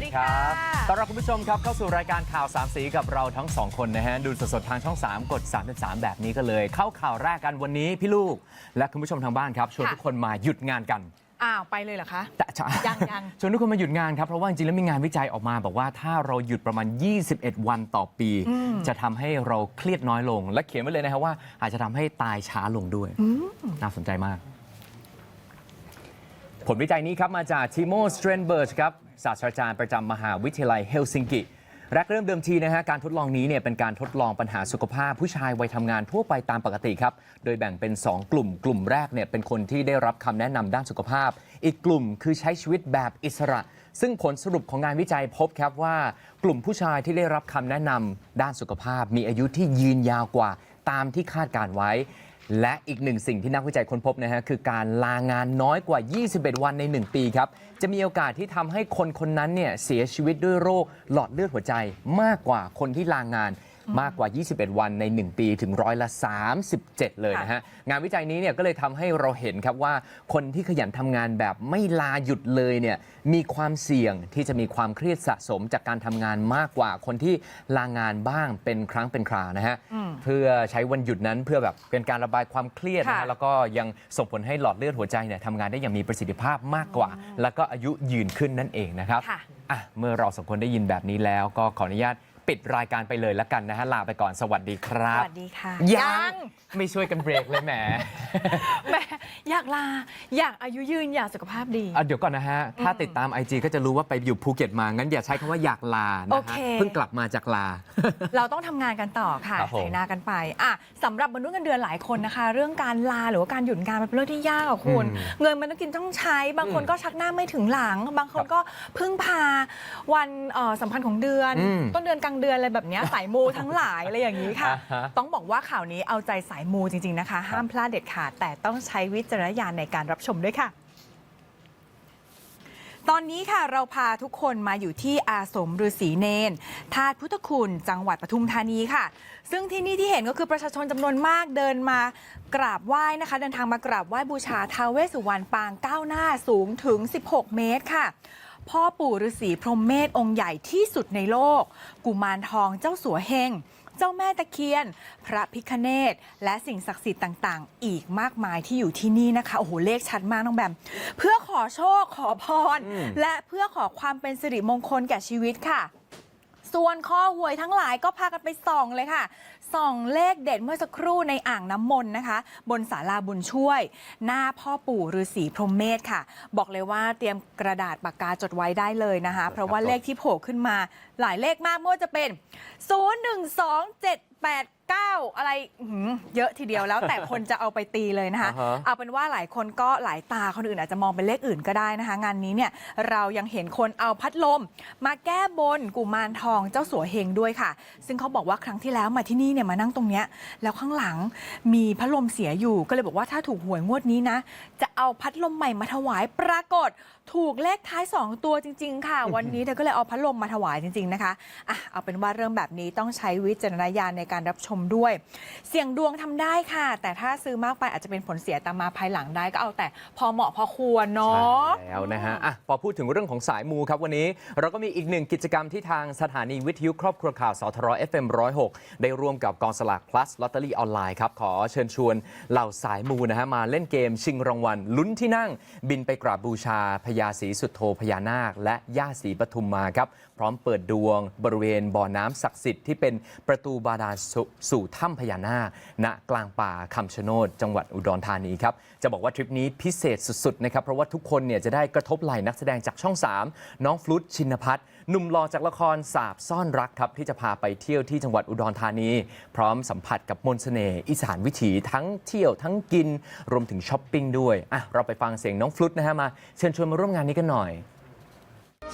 วัสสวัสดีดีครัค่ะบต้อนรับคุณผู้ชมครับเข้าสู่รายการข่าวสามสีกับเราทั้งสองคนนะฮะดูสดๆทางช่อง 3 กด 33 แบบนี้ก็เลย เข้าข่าวแรกกันวันนี้พี่ลูก และคุณผู้ชมทางบ้านครับชวนค่ะทุกคนมาหยุดงานกันอ้าวไปเลยเหรอคะแต่จะยังยังชวนทุกคนมาหยุดงานครับ เพราะว่าจริงๆแล้วมีงานวิจัยออกมา บอกว่าถ้าเราหยุดประมาณ 21 วันต่อปี จะทำให้เราเครียดน้อยลง และเขียนไว้เลยนะครับว่า อาจจะทำให้ตายช้าลงด้วย น่าสนใจมาก ผลวิจัยนี้ครับมาจากทิโมสเตรนเบิร์กครับ ศาสตราจารย์ประจำมหาวิทยาลัยเฮลซิงกิแรกเริ่มเดิมทีนะฮะการทดลองนี้เนี่ยเป็นการทดลองปัญหาสุขภาพผู้ชายวัยทำงานทั่วไปตามปกติครับ โดยแบ่งเป็น 2 กลุ่ม กลุ่มแรกเนี่ยเป็นคนที่ได้รับคำแนะนำด้านสุขภาพ อีกกลุ่มคือใช้ชีวิตแบบอิสระ ซึ่งผลสรุปของงานวิจัยพบครับว่า กลุ่มผู้ชายที่ได้รับคำแนะนำด้านสุขภาพ มีอายุที่ยืนยาวกว่าตามที่คาดการไว้ และอีกหนึ่งสิ่งที่นักวิจัยค้นพบนะฮะคือการลางานน้อยกว่า 21 วันใน 1 ปีครับ จะมีโอกาสที่ทำให้คนคนนั้นเนี่ยเสียชีวิตด้วยโรคหลอดเลือดหัวใจมากกว่าคนที่ลางาน มากกว่า 21 วันใน 1 ปีถึงร้อยละ 37 เลยนะฮะ งานวิจัยนี้เนี่ยก็เลยทำให้เราเห็นครับว่า คนที่ขยันทำงานแบบไม่ลาหยุดเลยเนี่ยมีความเสี่ยงที่จะมีความเครียดสะสมจากการทำงานมากกว่าคนที่ลางานบ้างเป็นครั้งเป็นคราวนะฮะ เพื่อใช้วันหยุดนั้นเพื่อแบบเป็นการระบายความเครียดนะค่ะฮะแล้วก็ยังส่งผลให้หลอดเลือดหัวใจเนี่ยทำงานได้อย่างมีประสิทธิภาพมากกว่า แล้วก็อายุยืนขึ้นนั่นเองนะครับ ค่ะ อะเมื่อเราสองคนได้ยินแบบนี้แล้วก็ขออนุญาต ปิดรายการไปเลยละกันนะฮะลาไปก่อนสวัสดีครัสบวัสดีค่ะ ยัง ไม่ช่วยกันเบรกเลยแหม แหม อยากลา อยากอายุยืนอยากสุขภาพดี อะเดี๋ยวก่อนนะฮะ ถ้าติดตาม IG ก็จะรู้ว่าไปอยู่ภูเก็ตมา งั้นอย่าใช้คำว่าอยากลาโอนะเค ฮะ เพิ่งกลับมาจากลา เราต้องทำงานกันต่อค่ะครับผมใส่หน้ากันไปอะสำหรับมนุษย์เงินเดือนหลายคนนะคะ เรื่องการลาหรือว่าการหยุดงานมันเป็นเรื่องที่ยากอะคุณ อืมเงินมันต้องกินต้องใช้ บางคนอืมก็ชักหน้าไม่ถึงหลัง บางคนก็พึ่งพาวันเอ่อสัมพันธ์ของเดือน อืมต้นเดือนกลางเดือนอะไรแบบเนี้ยสายมูทั้งหลายอะไรอย่างนี้ค่ะ อ่าฮะ ต้องบอกว่าข่าวนี้เอาใจสายมูจริงๆนะคะ ห้ามพลาดเด็ดขาดแต่ต้องใช้วิจารณญาณในการรับชมด้วยค่ะตอนนี้ค่ะเราพาทุกคนมาอยู่ที่อาสมฤาษีเนนธาตุพุทธคุณจังหวัดปทุมธานีค่ะ ซึ่งที่นี่ที่เห็นก็คือประชาชนจำนวนมากเดินมากราบไหว้นะคะ เดินทางมากราบไหว้บูชาทาวเวสสุวรรณปางก้าวหน้าสูงถึง 16 เมตรค่ะ พ่อปู่ฤาษีพรหมเมธองค์ใหญ่ที่สุดในโลก กุมารทองเจ้าสัวเฮง เจ้าแม่ตะเคียน พระพิคเนตและสิ่งศักดิ์สิทธิ์ต่างๆ อีกมากมายที่อยู่ที่นี่นะคะ โอ้โห เลขชัดมากน้องแบม เพื่อขอโชคขอพรอืมและเพื่อขอความเป็นสิริมงคลแก่ชีวิตค่ะ ส่วนข้อหวยทั้งหลายก็พากันไปส่องเลยค่ะ ส่องเลขเด็ดเมื่อสักครู่ในอ่างน้ำมนต์นะคะ บนศาลาบุญช่วย หน้าพ่อปู่ฤาษีพรหมเมธค่ะ บอกเลยว่าเตรียมกระดาษปากกาจดไว้ได้เลยนะคะ เพราะว่าเลขที่โผล่ขึ้นมาหลายเลขมากไม่ว่าจะเป็น 0 1 2 7 8 9 อะไรอื้อหือเยอะทีเดียวแล้วแต่คนจะเอาไปตีเลยนะคะ อ่าฮะ เอาเป็นว่าหลายคนก็หลายตาคนอื่นอาจจะมองเป็นเลขอื่นก็ได้นะคะ งานนี้เนี่ยเรายังเห็นคนเอาพัดลม มาแก้บนกุมารทองเจ้าสัวเฮงด้วยค่ะ ซึ่งเขาบอกว่าครั้งที่แล้วมาที่นี่เนี่ยมานั่งตรงเนี้ยแล้วข้างหลังมีพัดลมเสียอยู่ก็เลยบอกว่าถ้าถูกหวยงวดนี้นะ จะเอาพัดลมใหม่มาถวายปรากฏถูกเลขท้าย 2 ตัวจริง ๆ ค่ะ วันนี้เธอก็เลยเอาพัดลมมาถวายจริง ๆ นะคะอะเอาเป็นว่าเรื่องแบบนี้ต้องใช้วิจารณญาณในการรับชมด้วย เสี่ยงดวงทำได้ค่ะ แต่ถ้าซื้อมากไปอาจจะเป็นผลเสียตามมาภายหลังได้ก็เอาแต่พอเหมาะพอควรเนาะใช่แล้วนะฮะอะพอพูดถึงเรื่องของสายมูครับวันนี้ เราก็มีอีกหนึ่งกิจกรรมที่ทางสถานีวิทยุครอบครัวข่าวสทร FM 106 ได้ร่วมกับกองสลาก plus ลอตเตอรี่ออนไลน์ครับ ขอเชิญชวนเหล่าสายมูนะฮะมาเล่นเกมชิงรางวัลลุ้นที่นั่ง บินไปกราบบูชาพญาศรีสุโธพญานาค และย่าศรีปทุมมาครับ พร้อมเปิดดวงบริเวณบ่อน้ำศักดิ์สิทธิ์ที่เป็นประตูบาดาลสสู่ถ้ำพญานาค ณกลางป่าคำชะโนดจังหวัดอุดรธานีครับ จะบอกว่าทริปนี้พิเศษสุดๆนะครับเพราะว่าทุกคนเนี่ยจะได้กระทบไหล่นักแสดงจากช่อง 3 น้องฟลุตชินพัฒน์ หนุ่มหล่อจากละครสาบซ่อนรักครับ ที่จะพาไปเที่ยวที่จังหวัดอุดรธานี พร้อมสัมผัสกับมนต์เสน่ห์อีสานวิถีทั้งเที่ยวทั้งกิน รวมถึงช้อปปิ้งด้วยอะเราไปฟังเสียงน้องฟลุตนะฮะมา เชิญชวนมาร่วมงานนี้กันหน่อย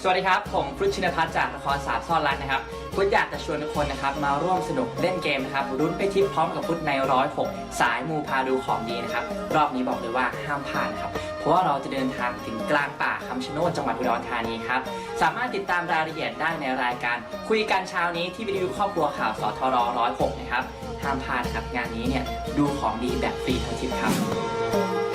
สวัสดีครับ ผมฟรุตชินพัฒน์จากละครสาบซ่อนรักนะครับฟุตอยากจะชวนทุกคนนะครับมาร่วมสนุกเล่นเกมนะครับรุ้นไปทิปพร้อมกับฟุตในร้อยหกสายมูพาดูของดีนะครับรอบนี้บอกเลยว่าห้ามพลาดนะครับ ราะว่าเราจะเดินทางถึงกลางป่าคำชะโนดจังหวัดอุดรธานีครับ สามารถติดตามรายละเอียดได้ในรายการ คุยกันเช้านี้ที่วิทยุครอบครัวข่าวสทรร้อยหกนะครับห้ามพลาดครับงานนี้เนี่ยดูของดีแบบฟรีทั้งทริปครับ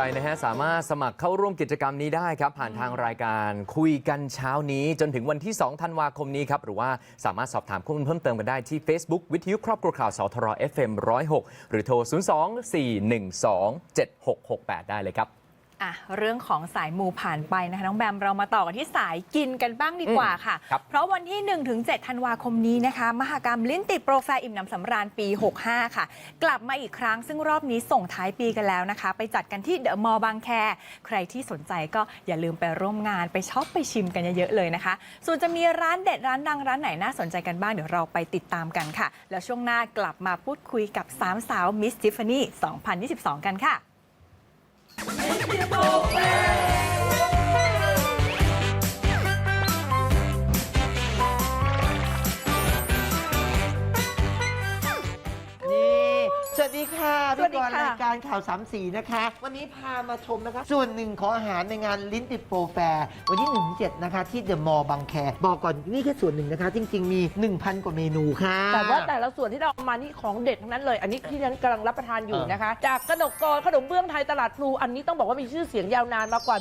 ใจนะฮะ สามารถสมัครเข้าร่วมกิจกรรมนี้ได้ครับ ผ่านทางรายการคุยกันเช้านี้ จนถึงวันที่ 2 ธันวาคมนี้ครับ หรือว่าสามารถสอบถามข้อมูลเพิ่มเติมกันได้ที่ Facebook วิทยุครอบครัวข่าวสทร FM 106 หรือโทร 024127668 ได้เลยครับ อะเรื่องของสายมูผ่านไปนะคะน้องแบมเรามาต่อกันที่สายกินกันบ้างดีกว่าค่ะ ครับ เพราะวันที่ 1-7 ธันวาคมนี้นะคะ มหากรรมลิ้นติดโปรแฟร์อิ่มหนำสำราญปี 65 ค่ะ กลับมาอีกครั้งซึ่งรอบนี้ส่งท้ายปีกันแล้วนะคะ ไปจัดกันที่เดอะมอลล์บางแค ใครที่สนใจก็อย่าลืมไปร่วมงานไปช็อปไปชิมกันเยอะๆเลยนะคะ ส่วนจะมีร้านเด็ดร้านดังร้านไหนน่าสนใจกันบ้างเดี๋ยวเราไปติดตามกันค่ะ แล้วช่วงหน้ากลับมาพูดคุยกับสามสาวมิสทิฟฟานี่ 2022 กันค่ะ นี่ สวัสดีค่ะ พิธีกรรายการข่าวสามสีนะคะ วันนี้พามาชมนะคะ ส่วนหนึ่งของอาหารในงานลิ้นติดโปรแฟร์วันที่1 7นะคะที่เดอะมอลล์บางแคบอกก่อนนี่แค่ส่วนหนึ่งนะคะ จริง ๆ มี 1,000 กว่าเมนูค่ะ แต่ว่าแต่ละส่วนที่เราเอามานี่ของเด็ดทั้งนั้นเลย อันนี้ที่ฉันกำลังรับประทานอยู่นะคะ จากขนมกรขนมเบื้องไทยตลาดพลูอันนี้ต้องบอกว่ามีชื่อเสียงยาวนานมากกว่า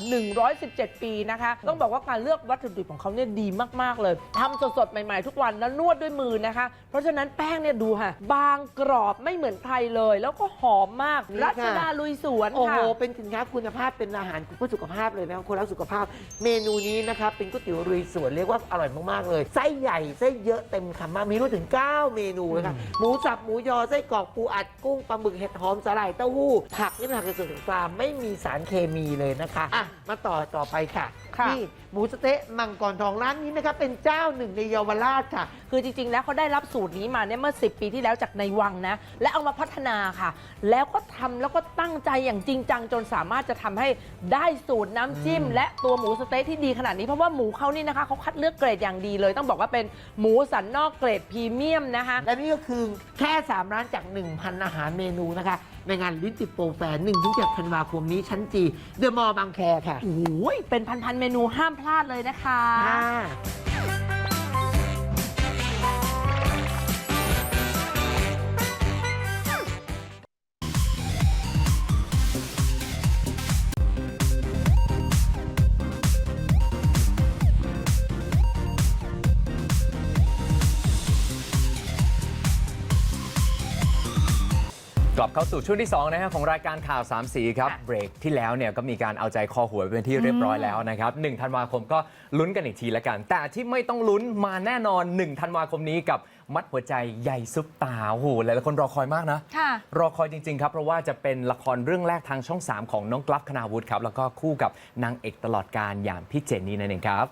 117 ปีนะคะ ต้องบอกว่าการเลือกวัตถุดิบของเขาเนี่ยดีมากๆเลยทำสดๆใหม่ๆทุกวันแล้วนวดด้วยมือนะคะ เพราะฉะนั้นแป้งเนี่ยดูค่ะ บางกรอบไม่เหมือนใครเลย แล้วก็หอมมาก นี่รัค่ะชดาลุยสวนโอ้โห ค่ะ เป็นสินค้าคุณภาพเป็นอาหารเพื่อสุขภาพเลยนะคนรักสุขภาพ เมนูนี้นะครับเป็นก๋วยเตี๋ยวรุยสวนเรียกว่าอร่อยมากๆเลยไส้ใหญ่ไส้เยอะเต็มคำมากมีรู้ถึง 9 เมนูเลยค่ะหมูสับหมูยอไส้กรอกปูอัดกุ้งปลาหมึกเห็ดหอมสาหร่ายเต้าหู้ผักนี่เป็นผักสดๆจากฟาร์มไม่มีสารเคมีเลยนะคะอะมาต่อต่อไปค่ะ ค่ะนี่หมูสะเต๊ะมังกรทองร้านนี้นะคะเป็นเจ้าหนึ่งในเยาวราชค่ะ คือจริง ๆ แล้วเขาได้รับสูตรนี้มาเนี่ยเมื่อ 10 ปีที่แล้วจากในวังนะ และเอามาพัฒนาค่ะ แล้วก็ทำแล้วก็ตั้งใจอย่างจริงจังจนสามารถจะทำให้ได้สูตรน้ำจิ้ม และตัวหมูสะเต๊ะที่ดีขนาดนี้เพราะว่าหมูเขานี่นะคะเขาคัดเลือกเกรดอย่างดีเลย ต้องบอกว่าเป็นหมูสันนอกเกรดพรีเมียมนะคะ และนี่ก็คือแค่ 3 ร้านจาก 1,000 อาหารเมนูนะคะ ในงานลิ้นติดโปรแฟร์1ถึง7ธันวาคมนี้ชั้นจีเดอะมอลล์บางแคค่ะ โอ้ยเป็นพันๆเมนูห้ามพลาดเลยนะคะ ค่ะ เข้าสู่ช่วงที่2นะฮะของรายการข่าวสามสีครับ เบรกที่แล้วเนี่ยก็มีการเอาใจคอหวยเป็นที่เรียบร้อยแล้วนะครับ1ธันวาคมก็ลุ้นกันอีกทีละกัน แต่ที่ไม่ต้องลุ้นมาแน่นอน 1 ธันวาคมนี้กับมัดหัวใจใหญ่ซุปตาโอ้โหหลายๆคนรอคอยมากนะค่ะรอคอยจริง ๆ ครับ เพราะว่าจะเป็นละครเรื่องแรกทางช่อง 3 ของน้องกลัฟคณาวุฒิครับแล้วก็คู่กับนางเอกตลอดการอย่างพี่เจนนี่นั่นเองครับ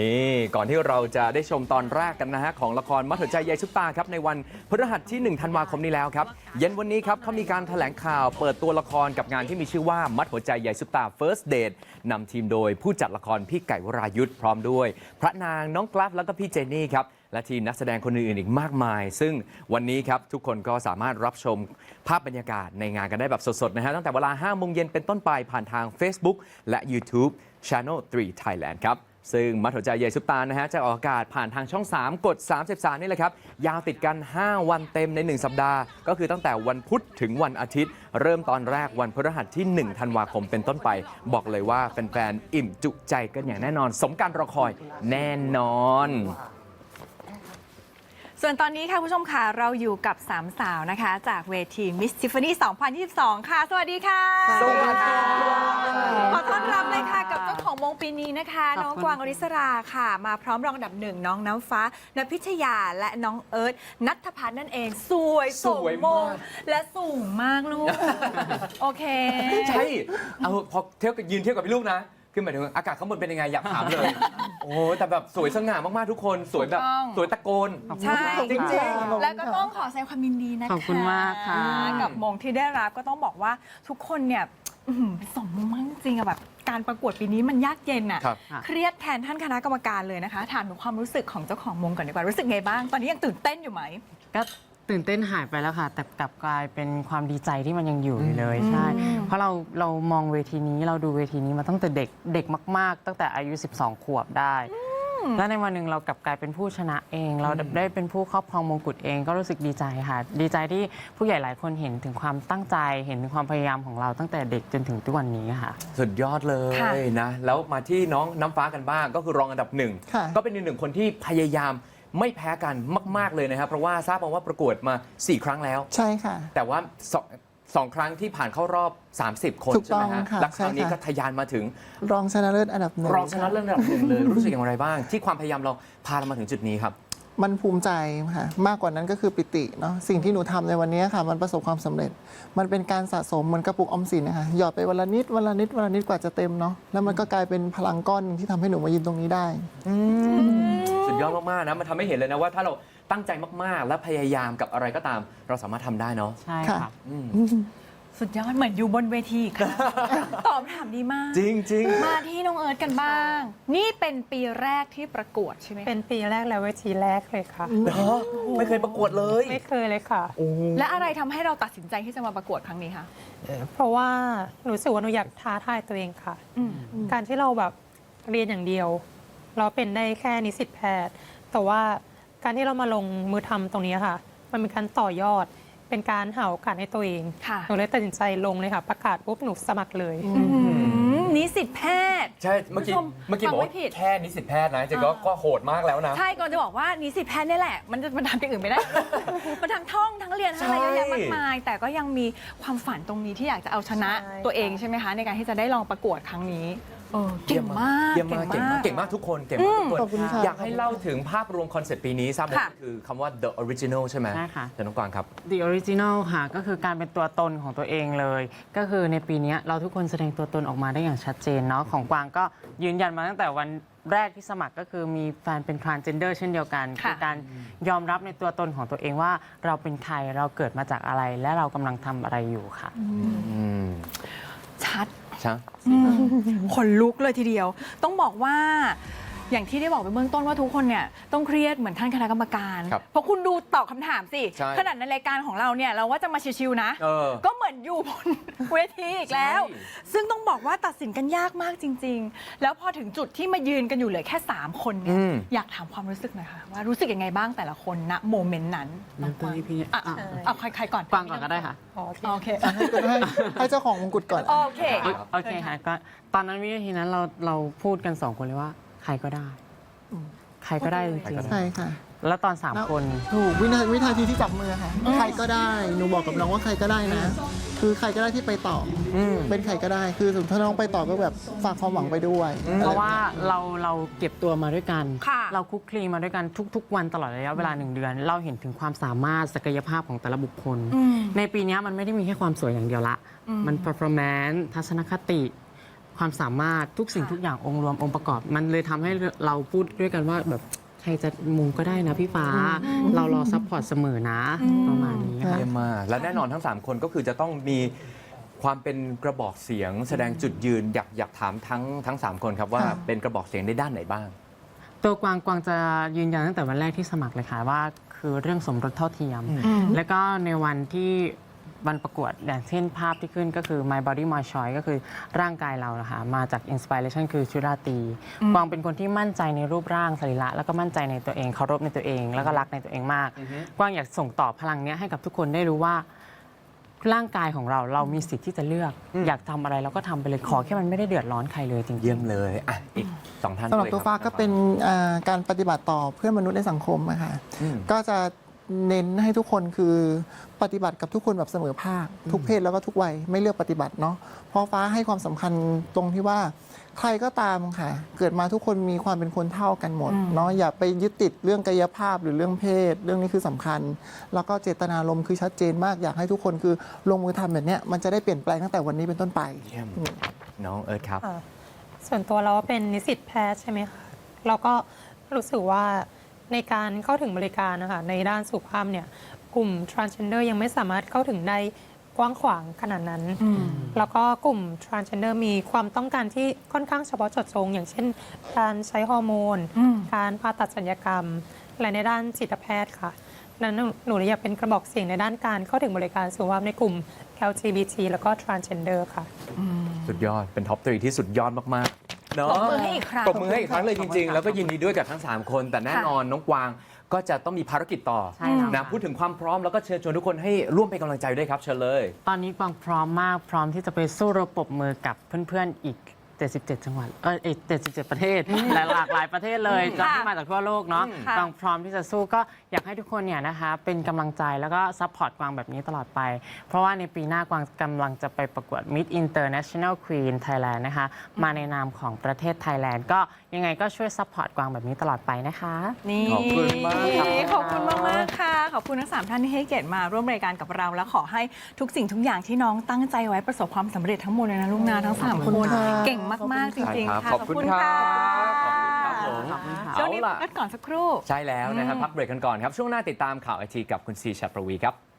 นี่ก่อนที่เราจะได้ชมตอนแรกกันนะฮะ ของละครมัดหัวใจใยซุปตาครับ ในวันพฤหัสที่ 1 ธันวาคมนี้แล้วครับ เย็นวันนี้ครับเขามีการแถลงข่าวเปิดตัวละครกับงานที่มีชื่อว่ามัดหัวใจใยซุปตา First Date นำทีมโดยผู้จัดละครพี่ไก่วรายุทธ์พร้อมด้วย พระนางน้องกลัฟแล้วก็พี่เจนนี่ครับและทีมนักแสดงคนอื่นๆอีกมากมาย ซึ่งวันนี้ครับทุกคนก็สามารถรับชมภาพบรรยากาศในงานกันได้แบบสดๆนะฮะตั้งแต่เวลา5โมงเย็นเป็นต้นไปผ่านทาง Facebook และ YouTube Channel 3 Thailand ครับ ซึ่งมัดหัวใจใหญ่ซุปตานะฮะจะออกอากาศผ่านทางช่อง 3 กด 33 นี่แหละครับ ยาวติดกัน 5 วันเต็มใน 1 สัปดาห์ ก็คือตั้งแต่วันพุธถึงวันอาทิตย์ เริ่มตอนแรกวันพฤหัสที่ 1 ธันวาคมเป็นต้นไป บอกเลยว่าแฟนๆอิ่มจุใจกันอย่างแน่นอน สมการรอคอยแน่นอน ส่วนตอนนี้ค่ะคุณผู้ชมค่ะเราอยู่กับสามสาวนะคะ จากเวที Miss Tiffany 2022 ค่ะ สวัสดีค่ะ สวัสดีค่ะ ขอต้อนรับเลยค่ะกับเจ้าของมงปีนี้นะคะขอบคุณน้องกวางอริสราค่ะ มาพร้อมรองอันดับหนึ่งน้องน้ำฟ้านพิชยาและน้องเอิร์ธนัทพัฒน์นั่นเอง สวยสสวยมมากงและสูงมากลูก โอเค ใช่ เอาพอเทียบกับยืนเทียบกับพี่ลูกนะ คือหมายถึงอากาศข้างบนเป็นยังไงอยากถามเลย โอ้แต่แบบสวยสง่ามากๆทุกคนสวยแบบถูกต้อง สวยตะโกน ใช่จริงแล้วก็ต้องขอแสดงความยินดีนะคะขอบคุณมากค่ะ กับมงที่ได้รับก็ต้องบอกว่าทุกคนเนี่ยอื้อหือสมมากจริงอะแบบการประกวดปีนี้มันยากเย็นอะครับ เครียดแทนท่านคณะกรรมการเลยนะคะ ถามถึงความรู้สึกของเจ้าของมงก่อนดีกว่ารู้สึกไงบ้าง ตอนนี้ยังตื่นเต้นอยู่ไหม ก็ ตื่นเต้นหายไปแล้วค่ะ แต่กลับกลายเป็นความดีใจที่มันยังอยู่อยู่เลยใช่อืมเพราะเราเรามองเวทีนี้เราดูเวทีนี้มาตั้งแต่เด็กเด็กมาก ๆ ตั้งแต่อายุ 12 ขวบได้ และในวันหนึ่งเรากลับกลายเป็นผู้ชนะเอง เราได้เป็นผู้ครอบครองมงกุฎเองก็รู้สึกดีใจค่ะ ดีใจที่ผู้ใหญ่หลายคนเห็นถึงความตั้งใจเห็นถึงความพยายามของเราตั้งแต่เด็กจนถึงทุกวันนี้ค่ะ สุดยอดเลยค่ะ นะ แล้วมาที่น้องน้ำฟ้ากันบ้างก็คือรองอันดับหนึ่ง ค่ะ ก็เป็นอีกหนึ่งคนที่พยายาม ไม่แพ้กันมาก ๆ เลยนะครับ เพราะว่าทราบมาว่าประกวดมา 4 ครั้งแล้ว ใช่ค่ะ แต่ว่าสองสองครั้งที่ผ่านเข้ารอบ 30 คนถูกใช่ไหมต้องฮะค่ะและครั้งนี้ใช่ค่ะ ก็ทะยานมาถึง รองชนะเลิศอันดับหนึ่งรองชนะเลิศอันดับหนึ่งเลย รู้สึกอย่างไรบ้าง ที่ความพยายามเราพาเรามาถึงจุดนี้ครับ มันภูมิใจค่ะมากกว่านั้นก็คือปิติเนาะสิ่งที่หนูทำในวันนี้ค่ะ มันประสบความสำเร็จ มันเป็นการสะสมเหมือนกระปุกออมสินนะคะหยอดไปวันละนิดวันละนิดวันละนิดกว่าจะเต็มเนาะแล้วมันก็กลายเป็นพลังก้อนหนึ่งที่ทำให้หนูมายืนตรงนี้ได้ สุดยอดมาก ๆ นะ มันทำให้เห็นเลยนะว่าถ้าเราตั้งใจมาก ๆ และพยายามกับอะไรก็ตาม เราสามารถทำได้เนาะ ใช่ค่ะ ค่ะ อืม สุดยอดเหมือนอยู่บนเวทีค่ะ ตอบถามดีมาก จริงจริง มาที่น้องเอิร์ธกันบ้าง นี่เป็นปีแรกที่ประกวดใช่ไหมเป็นปีแรกและเวทีแรกเลยค่ะ เหรอไม่เคยประกวดเลยไม่เคยเลยค่ะและอะไรทำให้เราตัดสินใจที่จะมาประกวดครั้งนี้คะเพราะว่าหนูรู้สึกว่าหนูอยากท้าทายตัวเองค่ะ อืม การที่เราแบบเรียนอย่างเดียว เราเป็นได้แค่นิสิตแพทย์ แต่ว่าการที่เรามาลงมือทำตรงนี้ค่ะ มันเป็นการต่อยอด เป็นการหาโอกาสให้ตัวเองค่ะหนูเลยตัดสินใจลงเลยค่ะ ประกาศปุ๊บหนูสมัครเลยอืมนิสิตแพทย์ ใช่ เมื่อกี้คุณผู้ชมเมื่อกี้บอกฟังไม่ว่าผิดแค่นิสิตแพทย์นะจริงๆก็อ่าก็โหดมากแล้วนะ ใช่ก่อนจะบอกว่านิสิตแพทย์นี่แหละ มันจะมันทำอย่างอื่นไม่ได้ มันทั้งท่องทั้งเรียนทั้งอะไรเยอะแยะมากมาย แต่ก็ยังมีความฝันตรงนี้ที่อยากจะเอาชนะใช่ตัวเองใช่ไหมคะ ในการที่จะได้ลองประกวดครั้งนี้ เออเก่งมากเยี่ยมมากเก่งมากเก่งมากทุกคนเก่งมากทุกคน ขอบคุณค่ะ อยากให้เล่าถึงภาพรวมคอนเซ็ปต์ปีนี้ทราบไหมค่ะ คือคำว่า the original ใช่ไหมใช่ค่ะ เดี๋ยวน้องกวางครับ The Original ค่ะ ก็คือการเป็นตัวตนของตัวเองเลย ก็คือในปีนี้เราทุกคนแสดงตัวตนออกมาได้อย่างชัดเจนเนาะของกวางก็ยืนยันมาตั้งแต่วันแรกที่สมัครก็คือมีแฟนเป็น transgender เช่นเดียวกันค่ะอการยอมรับในตัวตนของตัวเองว่าเราเป็นใครเราเกิดมาจากอะไร และเรากำลังทำอะไรอยู่ค่ะ อืม ชัด ใช่ ขนลุกเลยทีเดียว ต้องบอกว่า อย่างที่ได้บอกไปเบื้องต้นว่าทุกคนเนี่ยต้องเครียดเหมือนท่านคณะกรรมการ ครับเพราะคุณดูตอบคำถามสิ ใช่ขนาดในรายการของเราเนี่ยเราว่าจะมาชิวๆนะ เออก็เหมือนอยู่บน เวทีอีกแล้ว ใช่ ซึ่งต้องบอกว่าตัดสินกันยากมากจริง ๆ แล้วพอถึงจุดที่มายืนกันอยู่เหลือแค่ 3 คนเนี่ยอืม อยากถามความรู้สึกหน่อยค่ะว่ารู้สึกยังไงบ้างแต่ละคนณโมเมนต์นั้นเริ่มต้นที่พี่อะอะเอาใครใครก่อนกวางก่อนก็ได้ค่ะอ๋อโอเคให้ให้ให้เจ้าของมงกุฎก่อน โอเค โอเคค่ะก็ตอนนั้นวินาทีนั้นเราเราพูดกันสองคนเลยว่า ใครก็ได้ ใครก็ได้จริงใช่ค่ะ ๆแล้วตอนสามคน ถูกวินาวินาทีที่จับมือค่ะ ใครก็ได้หนูบอกกับน้องว่าใครก็ได้นะ คือใครก็ได้ที่ไปต่ออเป็นใครก็ได้คือสมมติถ้าน้องไปต่อก็แบบฝากความหวังไปด้วยเพราะว่าเราเราเก็บตัวมาด้วยกัน ค่ะ เราคุกคลีมาด้วยกันทุก ๆ วันตลอดระยะเวลาหนึ่งเดือน เราเห็นถึงความสามารถศักยภาพของแต่ละบุคคลอืมในปีนี้มันไม่ได้มีแค่ความสวยอย่างเดียวละ มัน performance ทัศนคติ ความสามารถทุกสิ่งค่ะทุกอย่างองค์รวมองค์ประกอบ มันเลยทำให้เราพูดด้วยกันว่าแบบใครจะมุงก็ได้นะพี่ฟ้า เรารอซัพพอร์ตเสมอนะ ประมาณนี้ค่ะ เยี่ยมมากและแน่นอนทั้ง 3 คนก็คือจะต้องมีความเป็นกระบอกเสียง แสดงจุดยืนอยากอยากถามทั้งทั้ง 3 คนครับว่าค่ะ เป็นกระบอกเสียงในด้านไหนบ้าง ตัวกวางกวางจะยืนยันตั้งแต่วันแรกที่สมัครเลยค่ะว่า คือเรื่องสมรสเท่าเทียมแล้วก็ในวันที่ วันประกวดอย่างเช่นภาพที่ขึ้นก็คือ My Body My Choice ก็คือร่างกายเรานะคะมาจาก Inspiration คือชุดราตรีกวางเป็นคนที่มั่นใจในรูปร่างสรีระแล้วก็มั่นใจในตัวเองเคารพในตัวเอง แล้วก็รักในตัวเองมาก กวางอยากส่งต่อพลังเนี้ยให้กับทุกคนได้รู้ว่า ร่างกายของเราเรามีสิทธิ์ที่จะเลือก อยากทำอะไรเราก็ทำไปเลยขอแค่มันไม่ได้เดือดร้อนใครเลยจริงๆ เยี่ยมเลย อะ อีกสองท่านสำหรับเลยตัวคฟ้าก็เป็นอ่าการปฏิบัติต่อเพื่อนมนุษย์ในสังคมอะค่ะ อืม ก็จะ เน้นให้ทุกคนคือปฏิบัติกับทุกคนแบบเสมอภาค ทุกเพศแล้วก็ทุกวัยไม่เลือกปฏิบัติเนาะเพราะฟ้าให้ความสำคัญตรงที่ว่า ใครก็ตามค่ะ เกิดมาทุกคนมีความเป็นคนเท่ากันหมดเนาะอย่าไปยึดติดเรื่องกายภาพหรือเรื่องเพศ เรื่องนี้คือสำคัญ แล้วก็เจตนารมณ์คือชัดเจนมากอยากให้ทุกคนคือลงมือทำแบบเนี้ยมันจะได้เปลี่ยนแปลงตั้งแต่วันนี้เป็นต้นไปเยี่ยมน้องเอิร์ธครับค่ะส่วนตัวเราเป็นนิสิตแพทย์ใช่ไหมคะเราก็รู้สึกว่า ในการเข้าถึงบริการนะคะในด้านสุขภาพเนี่ยกลุ่ม transgender ยังไม่สามารถเข้าถึงได้กว้างขวางขนาดนั้น แล้วก็กลุ่ม transgender มีความต้องการที่ค่อนข้างเฉพาะเจาะจง อย่างเช่น การใช้ฮอร์โมนอืมการผ่าตัดศัลยกรรม และในด้านจิตแพทย์ค่ะนั้นหนูเลยอยากเป็นกระบอกเสียงในด้านการเข้าถึงบริการสุขภาพในกลุ่ม LGBT แล้วก็ transgender ค่ะ สุดยอดเป็นท็อปทรีที่สุดยอดมาก เนาะปรบมือให้อีกครั้งปรบมือให้อีกครั้งเลยจริง ๆ แล้วก็ยินดีด้วยกับทั้ง 3 คน แต่แน่นอนน้องกวางก็จะต้องมีภารกิจต่อใช่แล้วนะค่ะ พูดถึงความพร้อมแล้วก็เชิญชวนทุกคนให้ร่วมเป็นกำลังใจด้วยครับเชิญเลย ตอนนี้กวางพร้อมมากพร้อมที่จะไปสู้รบปรบมือกับเพื่อนๆอีก 77 จังหวัด เออเอย77 ประเทศและหลากหลายประเทศเลยจะที่มาจากทั่วโลกเนาะค่ะกวางพร้อมที่จะสู้ก็อยากให้ทุกคนเนี่ยนะคะเป็นกำลังใจแล้วก็ซัพพอร์ตกวางแบบนี้ตลอดไป เพราะว่าในปีหน้ากวางกำลังจะไปประกวด Miss International Queen Thailand นะคะ มาในนามของประเทศไทยแลนด์ก็ยังไงก็ช่วยซัพพอร์ตกวางแบบนี้ตลอดไปนะคะ นี่ ขอบคุณมากครับขอบคุณมากมากๆค่ะ ขอบคุณทั้งสามท่านที่ให้เกียรติมาร่วมรายการกับเรา และขอให้ทุกสิ่งทุกอย่างที่น้องตั้งใจไว้ประสบความสำเร็จทั้งหมดเลยนะลูกนาทั้งสามขอบคคุนณค่ะเก่งมาก ๆ จริง ๆ ค่ะขอบคุณครับขอบคุณครับผมขอบคุณค่ะช่วงนี้เอาล่ะพักก่อนสักครู่ ใช่แล้วนะครับอืมพักเบรกกันก่อนครับ ช่วงหน้าติดตามข่าวไอทีกับคุณซีชัดประวีครับ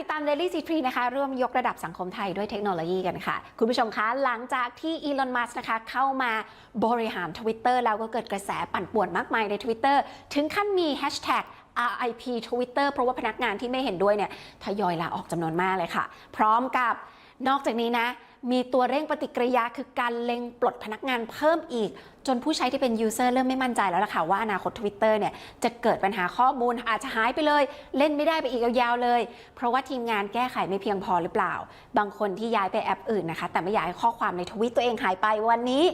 ติดตาม Daily c ีทรีนะคะร่วมยกระดับสังคมไทยด้วยเทคโนโลยีกันค่ะ คุณผู้ชมคะ หลังจากที่อีลอนมัสนะคะเข้ามาบริหาร Twitter แล้วก็เกิดกระแสปั่นป่วนมากมายใน Twitter ถึงขั้นมี Hashtag RIP Twitter เพราะว่าพนักงานที่ไม่เห็นด้วยเนี่ยทยอยลาออกจำนวนมากเลยค่ะ พร้อมกับนอกจากนี้นะ มีตัวเร่งปฏิกิริยาคือการเล็งปลดพนักงานเพิ่มอีก จนผู้ใช้ที่เป็นยูเซอร์เริ่มไม่มั่นใจแล้วล่ะค่ะ ว่าอนาคต Twitter เนี่ยจะเกิดปัญหาข้อมูลอาจจะหายไปเลย เล่นไม่ได้ไปอีกยาวๆเลย เพราะว่าทีมงานแก้ไขไม่เพียงพอหรือเปล่า บางคนที่ย้ายไปแอปอื่นนะคะ แต่ไม่อยากให้ข้อความในทวิตตัวเองหายไปวันนี้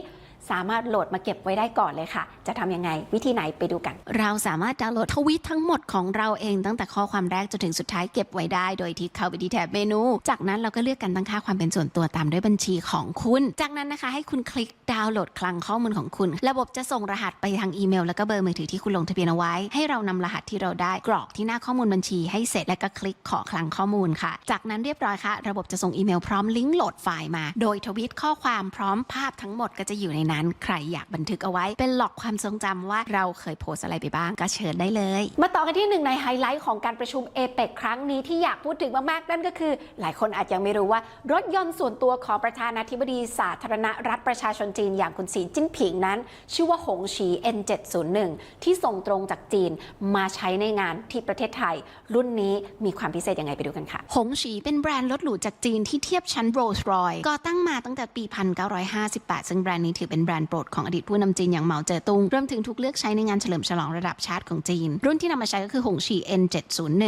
สามารถโหลดมาเก็บไว้ได้ก่อนเลยค่ะ จะทำยังไงวิธีไหนไปดูกัน เราสามารถดาวน์โหลดทวิตทั้งหมดของเราเองตั้งแต่ข้อความแรกจนถึงสุดท้ายเก็บไว้ได้ โดยที่เข้าไปที่แถบเมนู จากนั้นเราก็เลือกการตั้งค่าความเป็นส่วนตัวตามด้วยบัญชีของคุณ จากนั้นนะคะ ให้คุณคลิกดาวน์โหลดคลังข้อมูลของคุณ ระบบจะส่งรหัสไปทางอีเมล แล้วก็เบอร์มือถือที่คุณลงทะเบียนเอาไว้ ให้เรานำรหัสที่เราได้กรอกที่หน้าข้อมูลบัญชีให้เสร็จแล้วก็คลิกขอคลังข้อมูลค่ะ จากนั้นเรียบร้อยค่ะ ระบบจะส่งอีเมลพร้อมลิงก์โหลดไฟล์มา โดยทวิตข้อความพร้อมภาพทั้งหมดก็จะอยู่ในนั้นใครอยากบันทึกเอาไว้ เป็นหลอกความทรงจำว่าเราเคยโพสต์อะไรไปบ้าง ก็เชิญได้เลย มาต่อกันที่หนึ่งในไฮไลท์ของการประชุมเอเปกครั้งนี้ที่อยากพูดถึงมากๆ นั่นก็คือ หลายคนอาจยังไม่รู้ว่ารถยนต์ส่วนตัวของประธานาธิบดีสาธารณรัฐประชาชนจีนอย่างคุณสีจิ้นผิงนั้น ชื่อว่าหงฉี N701 ที่ส่งตรงจากจีนมาใช้ในงานที่ประเทศไทย รุ่นนี้มีความพิเศษยังไงไปดูกันค่ะหงฉีเป็นแบรนด์รถหรูจากจีนที่เทียบชั้นโรลส์รอยก่อตั้งมาตั้งแต่ปี 1958 ซึ่งแบรนด์นี้ถือเป็นแบรนด์โปรดของอดีตผู้นำจีนอย่างเหมาเจ๋อตุงรวมถึงถูกเลือกใช้ในงานเฉลิมฉลองระดับชาติของจีน รุ่นที่นำมาใช้ก็คือหงฉี N701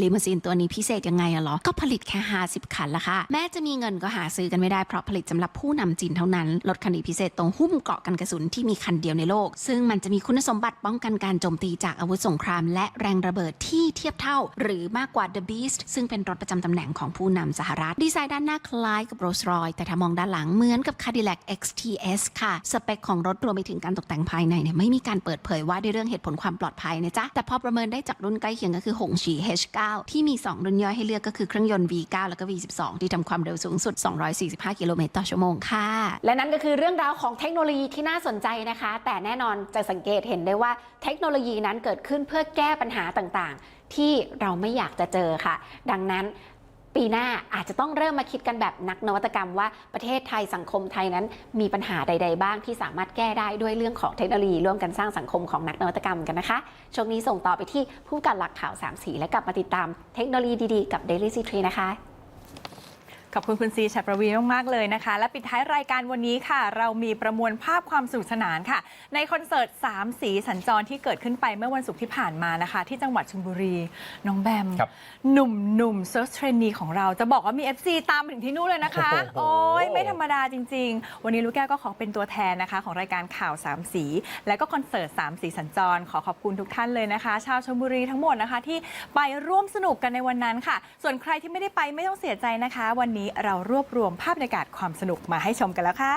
ลิมูซีนตัวนี้พิเศษยังไงอะหรอ ก็ผลิตแค่ 50 คันละค่ะ แม้จะมีเงินก็หาซื้อกันไม่ได้เพราะผลิตสำหรับผู้นำจีนเท่านั้น รถคันนี้พิเศษตรงหุ้มเกราะกันกระสุนที่มีคันเดียวในโลก ซึ่งมันจะมีคุณสมบัติป้องกันการโจมตีจากอาวุธสงคราม และแรงระเบิดที่เทียบเท่า หรือมากกว่า The Beast ซึ่งเป็นรถประจำตำแหน่งของผู้นำสหรัฐ ดีไซน์ด้านหน้าคล้ายกับ Rolls Royce แต่ถ้ามองด้านหลังเหมือนกับ Cadillac XTS ค่ะสเปคของรถรวมไปถึงการตกแต่งภายในเนี่ยไม่มีการเปิดเผยว่าด้วยเรื่องเหตุผลความปลอดภัยนะจ๊ะ แต่พอประเมินได้จากรุ่นใกล้เคียงก็คือหงฉี H9 ที่มี 2 รุ่นย่อยให้เลือกก็คือเครื่องยนต์ V9 แล้วก็ V12 ที่ทำความเร็วสูงสุด 245 กิโลเมตรต่อชั่วโมงค่ะ และนั่นก็คือเรื่องราวของเทคโนโลยีที่น่าสนใจนะคะ แต่แน่นอนจะสังเกตเห็นได้ว่าเทคโนโลยีนั้นเกิดขึ้นเพื่อแก้ปัญหาต่างๆ ที่เราไม่อยากจะเจอค่ะ ดังนั้น ปีหน้าอาจจะต้องเริ่มมาคิดกันแบบนักนวัตกรรมว่าประเทศไทยสังคมไทยนั้น มีปัญหาใด ๆ บ้างที่สามารถแก้ได้ด้วยเรื่องของเทคโนโลยีร่วมกันสร้างสังคมของนักนวัตกรรมกันนะคะ ช่วงนี้ส่งต่อไปที่ผู้กันหลักข่าว3ามสีและกลับมาติดตามเทคโนโลยีดีๆ กับ Daily c 3นะคะ ขอบคุณคุณซีชัดประวีมาก ๆ เลยนะคะ และปิดท้ายรายการวันนี้ค่ะ เรามีประมวลภาพความสนุกสนานค่ะ ในคอนเสิร์ต 3 สีสัญจรที่เกิดขึ้นไปเมื่อวันศุกร์ที่ผ่านมานะคะ ที่จังหวัดชลบุรี น้องแบม ครับหนุ่มหนุ่มเซิร์ชเทรนนีของเราจะบอกว่ามี FC ตามมาถึงที่นู่นเลยนะคะ โอ้โห โอ้ยไม่ธรรมดาจริง ๆ วันนี้ลูกแก้วก็ขอเป็นตัวแทนนะคะ ของรายการข่าว 3 สี และก็คอนเสิร์ต 3 สีสัญจร ขอขอบคุณทุกท่านเลยนะคะ ชาวชลบุรีทั้งหมดนะคะที่ไปร่วมสนุกกันในวันนั้นค่ะ ส่วนใครที่ไม่ได้ไปไม่ต้องเสียใจนะคะ วันนี้เรารวบรวมภาพบรรยากาศความสนุกมาให้ชมกันแล้วค่ะ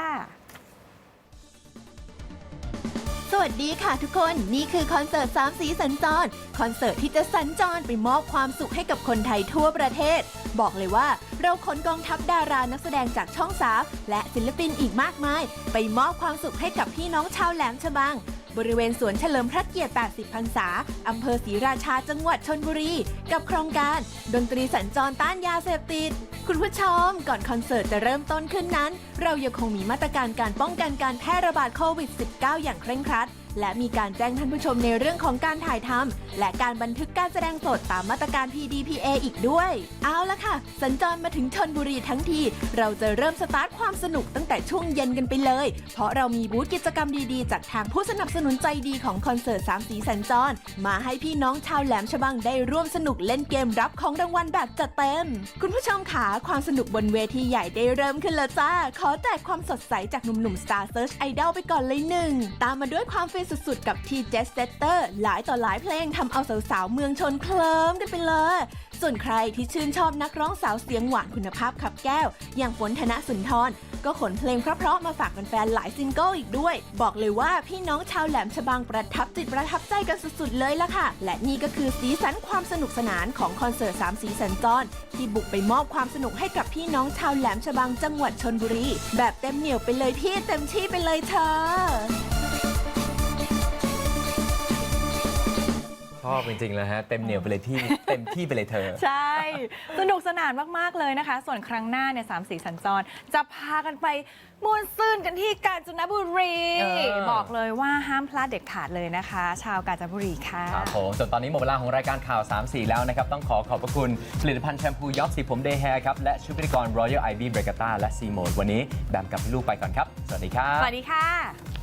สวัสดีค่ะทุกคนนี่คือคอนเสิร์ตสามสีสัญจร คอนเสิร์ตที่จะสัญจรไปมอบความสุขให้กับคนไทยทั่วประเทศ บอกเลยว่าเราขนกองทัพดารานักแสดงจากช่องสามและศิลปินอีกมากมาย ไปมอบความสุขให้กับพี่น้องชาวแหลมฉบัง บริเวณสวนเฉลิมพระเกียรติ 80 พรรษา อำเภอศรีราชาจังหวัดชนบุรี กับโครงการ ดนตรีสัญจรต้านยาเสพติด คุณผู้ชมก่อนคอนเสิร์ตจะเริ่มต้นขึ้นนั้น เรายังคงมีมาตรการการป้องกันการแพร่ระบาดโควิด -19 อย่างเคร่งครัด และมีการแจ้งท่านผู้ชมในเรื่องของการถ่ายทำและการบันทึกการแสดงสดตามมาตรการ PDPA อีกด้วย เอาละค่ะ สัญจรมาถึงชนบุรีทั้งที เราจะเริ่มสตาร์ทความสนุกตั้งแต่ช่วงเย็นกันไปเลย เพราะเรามีบูธกิจกรรมดีๆ จากทางผู้สนับสนุนใจดีของคอนเสิร์ตสามสีสัญจร มาให้พี่น้องชาวแหลมฉบังได้ร่วมสนุกเล่นเกมรับของรางวัลแบบจัดเต็ม คุณผู้ชมขาความสนุกบนเวทีใหญ่ได้เริ่มขึ้นแล้วจ้า ขอแจกความสดใสจากหนุ่มๆ Star Search Idol ไปก่อนเลยหนึ่งตามมาด้วยความฟินสุดๆ กับ T Jet Setter หลายต่อหลายเพลงทำเอาสาวๆ เมืองชนเคลิ้มกันไปเลย ส่วนใครที่ชื่นชอบนักร้องสาวเสียงหวานคุณภาพขับแก้ว อย่างฝนธนสุนทร ก็ขนเพลงเพราะๆ มาฝากแฟนๆ หลายซิงเกิลอีกด้วย บอกเลยว่าพี่น้องชาวแหลมฉบังประทับจิตประทับใจกันสุดๆ เลยล่ะค่ะ และนี่ก็คือสีสันความสนุกสนานของคอนเสิร์ตสามสีสัญจรที่บุกไปมอบความสนุกให้กับพี่น้องชาวแหลมฉบังจังหวัดชนบุรี แบบเต็มเหนียวไปเลยพี่เต็มที่ไปเลยเธอ ชอบจริงๆเลยฮะ เต็มเหนียวไปเลยที่ เต็มที่ไปเลยเธอ ใช่ สนุกสนานมาก ๆ เลยนะคะ ส่วนครั้งหน้าเนี่ยสามสีสัญจร จะพากันไปม่วนซื่นกันที่กาญจนบุรี เออ บอกเลยว่าห้ามพลาดเด็ดขาดเลยนะคะ ชาวกาญจนบุรีค่ะ ครับผมส่วนตอนนี้หมดเวลาของรายการข่าว 3 4 แล้วนะครับ ต้องขอขอบพระคุณผลิตภัณฑ์แชมพูยอกสีผมเดย์แฮร์ครับ และชุดพิธีกร Royal Ivy b r e g a t a และ C Mode วันนี้แบมกับพี่ลูกไปก่อนครับ สวัสดีครับ สวัสดีค่ะ